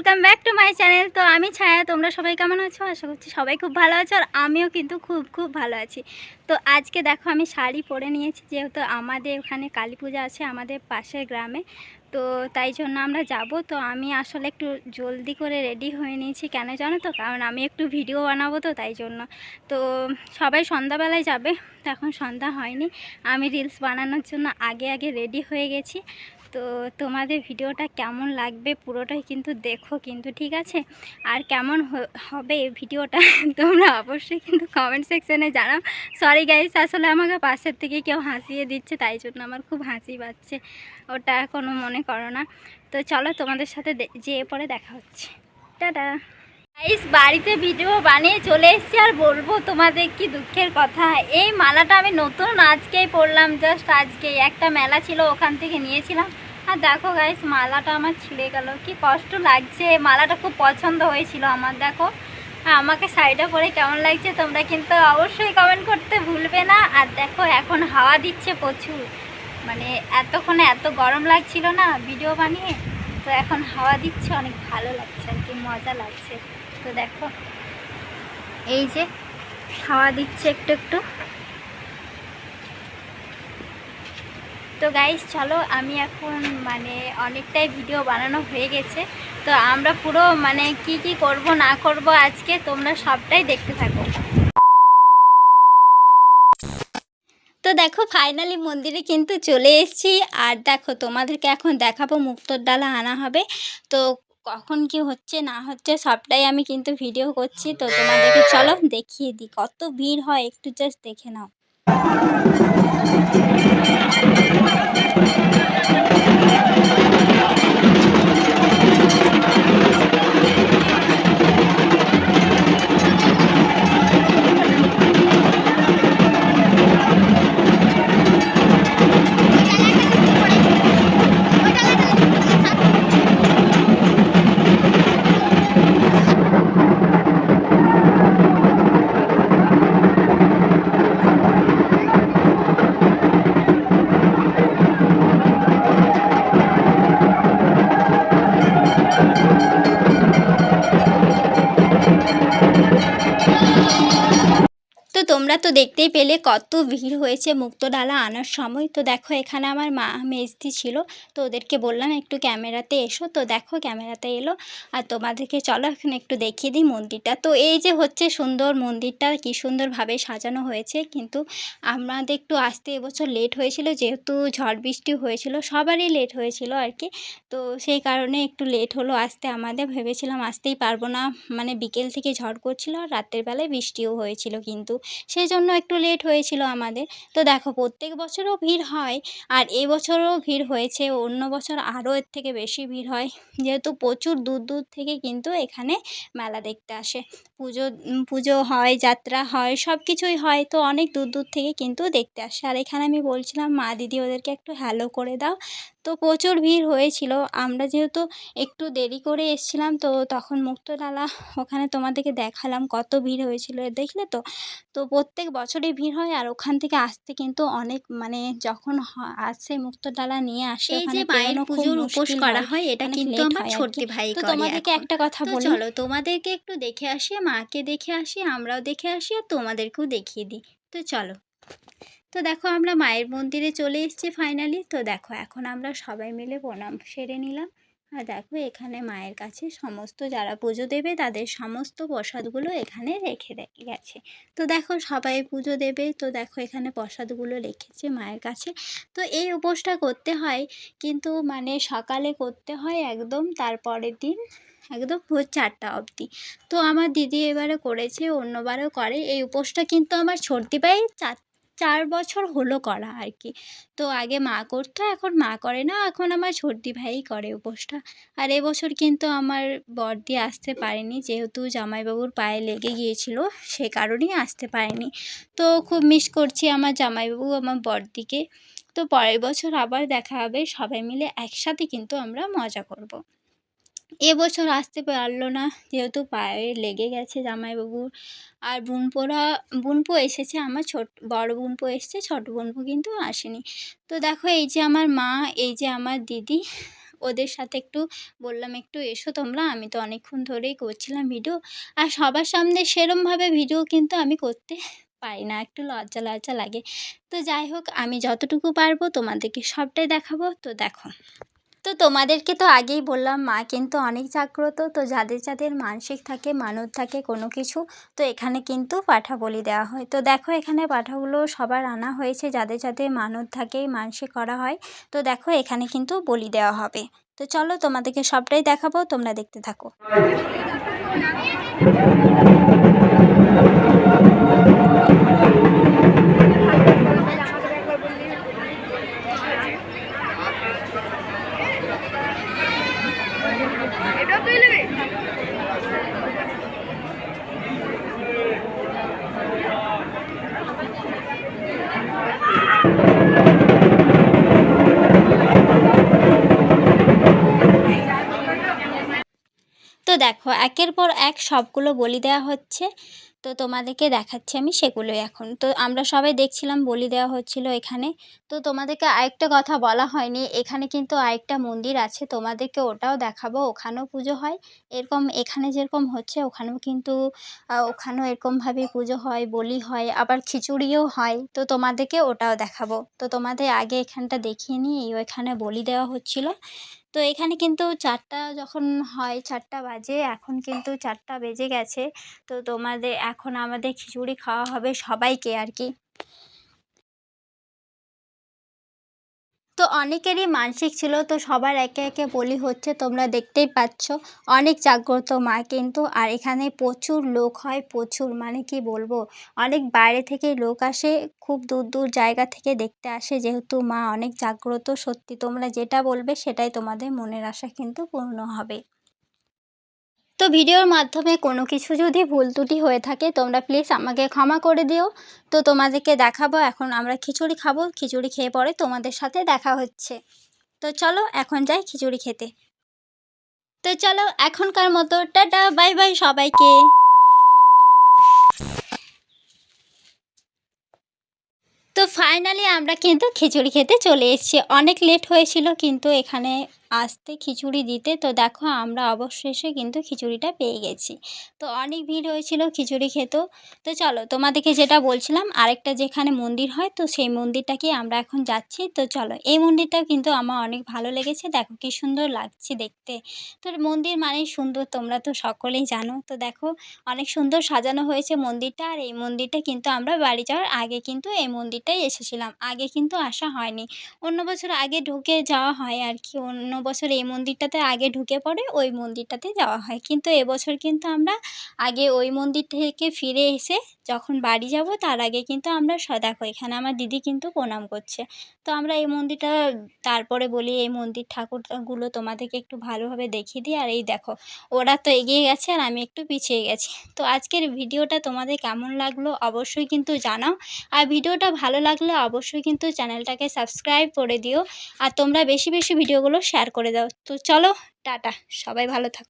Welcome back to my channel তো আমি ছায়া, তোমরা সবাই কেমন আছো? আশা করছি সবাই খুব ভালো আছো আর আমিও কিন্তু খুব খুব ভালো আছি। তো আজকে দেখো, আমি শাড়ি পরে নিয়েছি, যেহেতু আমাদের ওখানে কালী পূজা আছে আমাদের পাশের গ্রামে। তো তাই জন্য আমরা যাব। তো আমি আসলে একটু জলদি করে রেডি হয়ে নিয়েছি। কেন জানো তো? কারণ আমি একটু ভিডিও বানাবো তো তাই জন্য। তো সবাই সন্ধ্যাবেলায় যাবে। তো এখন সন্ধ্যা হয়নি। আমি রিলস বানানোর জন্য আগে আগে রেডি হয়ে গেছি। তো তোমাদের ভিডিওটা কেমন লাগবে পুরোটাই কিন্তু দেখো কিন্তু ঠিক আছে? আর কেমন হবে হবে ভিডিওটা তোমরা অবশ্যই কিন্তু কমেন্ট সেকশানে জানাও। সরি গাইস আসলে আমাকে পাশের থেকে কেউ হাসিয়ে দিচ্ছে, তাই জন্য আমার খুব হাসি পাচ্ছে। ওটা কোনো মনে করো না। তো চলো তোমাদের সাথে যেয়ে পরে দেখা হচ্ছে। টাটা! গাইস বাড়িতে ভিডিও বানিয়ে চলে এসেছি আর বলব তোমাদের কি দুঃখের কথা। এই মালাটা আমি নতুন, আজকেই পরলাম জাস্ট আজকেই। একটা মেলা ছিল, ওখান থেকে নিয়েছিলাম। আর দেখো গাইস মালাটা আমার ছিঁড়ে গেল। কি কষ্ট লাগছে। মালাটা খুব পছন্দ হয়েছিল আমার, দেখো। আমাকে শাড়িটা পরে কেমন লাগছে, তোমরা কিন্তু অবশ্যই কমেন্ট করতে ভুলবে না। আর দেখো, এখন হাওয়া দিচ্ছে প্রচুর। মানে এতক্ষণে এত গরম লাগছিল না ভিডিও বানিয়ে। তো এখন হাওয়া দিচ্ছে, অনেক ভালো লাগছে, আর কি মজা লাগছে। তো দেখো, এই যে হাওয়া দিচ্ছে একটু একটু। তো গাইস চলো, আমি এখন মানে অনেকটাই ভিডিও বানানো হয়ে গেছে। তো আমরা পুরো মানে কি কি করব, না করব আজকে তোমরা সবটাই দেখতে থাকো। তো দেখো ফাইনালি মন্দিরে কিন্তু চলে এসেছি। আর দেখো, তোমাদেরকে এখন দেখাবো মুক্তোর ডালা আনা হবে। তো কখন কি হচ্ছে, না হচ্ছে, সবটাই আমি কিন্তু ভিডিও করছি। তো তোমাদেরকে চলো দেখিয়ে দিই, কত ভিড় হয়, একটু জাস্ট দেখে নাও। দেখতেই পেলে কত ভিড় হয়েছে মুক্তডালা আনার সময়। তো দেখো, এখানে আমার মা মেজদি ছিল, তো ওদেরকে বললাম, একটু ক্যামেরাতে এসো। তো দেখো, ক্যামেরাতে এলো। আর তোমাদেরকে চলো এখন একটু দেখিয়ে দিই মন্দিরটা। তো এই যে হচ্ছে সুন্দর মন্দিরটা, কি সুন্দরভাবে সাজানো হয়েছে। কিন্তু আমাদের একটু আসতে এবছর লেট হয়েছিল, যেহেতু ঝড় বৃষ্টি হয়েছিল, সবারই লেট হয়েছিল আর কি। তো সেই কারণে একটু লেট হলো আসতে আমাদের। ভেবেছিলাম আসতেই পারব না। মানে বিকেল থেকে ঝড় করছিল, আর রাতের বেলায় বৃষ্টিও হয়েছিল কিন্তু। সেই জন্য একটু লেট হয়েছিল আমাদের। তো দেখো, প্রত্যেক বছরও ভিড় হয় আর এবছরও ভিড় হয়েছে। অন্য বছর আরও এর থেকে বেশি ভিড় হয়। যেহেতু প্রচুর দূর দূর থেকে কিন্তু এখানে মেলা দেখতে আসে। পুজো পুজো হয়, যাত্রা হয়, সব কিছুই হয়। তো অনেক দূর দূর থেকে কিন্তু দেখতে আসে। আর এখানে আমি বলছিলাম, মা দিদি ওদেরকে একটু হ্যালো করে দাও। তো প্রচুর ভিড় হয়েছিল। আমরা যেহেতু একটু দেরি করে এসেছিলাম তো তখন মুক্তডালা ওখানে তোমাদেরকে দেখালাম কত ভিড় হয়েছিল। দেখলে তো? তো প্রত্যেক বছরই ভিড় হয় আর ওখান থেকে আসতে কিন্তু অনেক মানে যখন আসে মুক্তডালা নিয়ে আসে এই যে মায়ের পুজোর উপোস করা হয়। এটা কিন্তু আমার ছোট্টি ভাই তো তোমাদেরকে একটা কথা বলি। চলো তোমাদেরকে একটু দেখে আসি মাকে দেখে আসি আমরাও দেখে আসি আর তোমাদেরকেও দেখিয়ে দিই। তো চলো। তো দেখো আমরা মায়ের মন্দিরে চলে এসেছি ফাইনালি তো দেখো, এখন আমরা সবাই মিলে প্রণাম সেরে নিলাম। আর দেখো, এখানে মায়ের কাছে সমস্ত যারা পুজো দেবে, তাদের সমস্ত প্রসাদগুলো এখানে রেখে গেছে। তো দেখো, সবাই পুজো দেবে। তো দেখো, এখানে প্রসাদগুলো রেখেছে মায়ের কাছে। তো এই উপোসটা করতে হয়, কিন্তু মানে সকালে করতে হয় একদম তারপরের দিন, একদম ভোর চারটা অবধি। তো আমার দিদি এবারে করেছে, অন্যবারও করে। এই উপোসটা কিন্তু আমার ছোটদি ভাই চার চার বছর হলো করা আর কি তো আগে মা করতো, এখন মা করে না, এখন আমার ছোটদি ভাই করে উপোসটা। আর এবছর কিন্তু আমার বড়দি আসতে পারেনি, যেহেতু জামাইবাবুর পায়ে লেগে গিয়েছিল, সে কারণেই আসতে পারেনি। তো খুব মিস করছি আমার জামাইবাবু, আমার বড়দিকে তো পরের বছর আবার দেখা হবে, সবাই মিলে একসাথে কিন্তু আমরা মজা করব। এবছর আসতে পারল না, যেহেতু পায়ে লেগে গেছে জামাইবাবুর। আর বোনপোরা বোনপো এসেছে, আমার ছোট, বড় বোনপো এসেছে, ছোট বোনপো কিন্তু আসেনি। তো দেখো, এই যে আমার মা, এই যে আমার দিদি, ওদের সাথে একটু বললাম, একটু এসো তোমরা। আমি তো অনেকক্ষণ ধরেই করছিলাম ভিডিও। আর সবার সামনে সেরমভাবে ভিডিও কিন্তু আমি করতে পারি না, একটু লজ্জা লজ্জা লাগে। তো যাই হোক, আমি যতটুকু পারব তোমাদেরকে সবটাই দেখাবো। তো দেখো। তো তোমাদেরকে তো আগেই বললাম, মা কিন্তু অনেক জাগ্রত। তো যাদের যাদের মানসিক থাকে মানত থাকে, কোনো কিছু, তো এখানে কিন্তু পাঠা বলি দেওয়া হয়। তো দেখো এখানে পাঠাগুলো সবার আনা হয়েছে, যাদের যাদের মানত থাকে, মানসিক করা হয়, তো দেখো এখানে কিন্তু বলি দেওয়া হবে। তো চলো তোমাদেরকে সবটাই দেখাবো, তোমরা দেখতে থাকো। একের পর এক সবগুলো বলি দেওয়া হচ্ছে। তো তোমাদেরকে দেখাচ্ছি আমি সেগুলোই এখন। তো আমরা সবাই দেখছিলাম বলি দেওয়া হচ্ছিল এখানে। তো তোমাদেরকে আরেকটা কথা বলা হয়নি। এখানে কিন্তু আরেকটা মন্দির আছে। তোমাদেরকে ওটাও দেখাবো। ওখানেও পুজো হয়। এরকম এখানে যেরকম হচ্ছে, ওখানেও কিন্তু ওখানেও এরকমভাবে পুজো হয়, বলি হয়, আবার খিচুড়িও হয়। তো তোমাদেরকে ওটাও দেখাবো। তো তোমাদের আগে এখানটা দেখিয়ে নিই। ওইখানে বলি দেওয়া হচ্ছিল। তো এখানে কিন্তু চারটা যখন হয়, চারটা বাজে, এখন কিন্তু চারটা বেজে গেছে। তো তোমাদের, এখন আমাদের খিচুড়ি খাওয়া হবে সবাইকে আর কি। তো অনেকেরই মানসিক ছিল, তো সবার একে একে বলি হচ্ছে তোমরা দেখতেই পাচ্ছ। অনেক জাগ্রত মা কিন্তু, আর এখানে প্রচুর লোক হয়, প্রচুর মানে কি বলব? অনেক বাইরে থেকে লোক আসে, খুব দূর দূর জায়গা থেকে দেখতে আসে, যেহেতু মা অনেক জাগ্রত, সত্যি তোমরা যেটা বলবে সেটাই তোমাদের মনের আশা কিন্তু পূর্ণ হবে। তো ভিডিওর মাধ্যমে কোনো কিছু যদি ভুল ত্রুটি হয়ে থাকে, তোমরা প্লিজ আমাকে ক্ষমা করে দিও। তো তোমাদেরকে দেখাবো, এখন আমরা খিচুড়ি খাব। খিচুড়ি খেয়ে পরে তোমাদের সাথে দেখা হচ্ছে। তো চলো, এখন যাই খিচুড়ি খেতে। তো চলো, এখনকার মতো টাটা, বাই বাই সবাইকে। তো ফাইনালি আমরা কিন্তু খিচুড়ি খেতে চলে এসেছি। অনেক লেট হয়েছিল, কিন্তু এখানে আসতে খিচুড়ি দিতে। তো দেখো আমরা অবশেষে কিন্তু খিচুড়িটা পেয়ে গেছি। তো অনেক ভিড় হয়েছিল খিচুড়ি খেতেও তো চলো তোমাদেরকে যেটা বলছিলাম, আরেকটা যেখানে মন্দির হয়, তো সেই মন্দিরটাকে আমরা এখন যাচ্ছি? তো চলো, এই মন্দিরটাও কিন্তু আমার অনেক ভালো লেগেছে। দেখো কি সুন্দর লাগছে দেখতে। তো মন্দির মানেই সুন্দর, তোমরা তো সকলেই জানো। তো দেখো অনেক সুন্দর সাজানো হয়েছে মন্দিরটা, আর এই মন্দিরটা কিন্তু আমরা বাড়ি যাওয়ার আগে কিন্তু এই মন্দিরটাই এসেছিলাম। আগে কিন্তু আসা হয়নি। অন্য বছর আগে ঢুকে যাওয়া হয় আর কি, অন্য বছর এই মন্দিরটাতে আগে ঢুকে পড়ে, ওই মন্দিরটাতে যাওয়া হয়। কিন্তু এবছর কিন্তু আমরা আগে ওই মন্দির থেকে ফিরে এসে যখন বাড়ি যাব, তার আগে কিন্তু আমরা স, দেখো এখানে আমার দিদি কিন্তু প্রণাম করছে। তো আমরা এই মন্দিরটা, তারপরে বলি এই মন্দির ঠাকুরগুলো তোমাদেরকে একটু ভালোভাবে দেখিয়ে দিই। আর এই দেখো, ওরা তো এগিয়ে গেছে আর আমি একটু পিছিয়ে গেছি। তো আজকের ভিডিওটা তোমাদের কেমন লাগল অবশ্যই কিন্তু জানাও। আর ভিডিওটা ভালো লাগলে অবশ্যই কিন্তু চ্যানেলটাকে সাবস্ক্রাইব করে দিও। আর তোমরা বেশি বেশি ভিডিওগুলো শেয়ার করে দাও। তো চলো টাটা সবাই ভালো থাকো।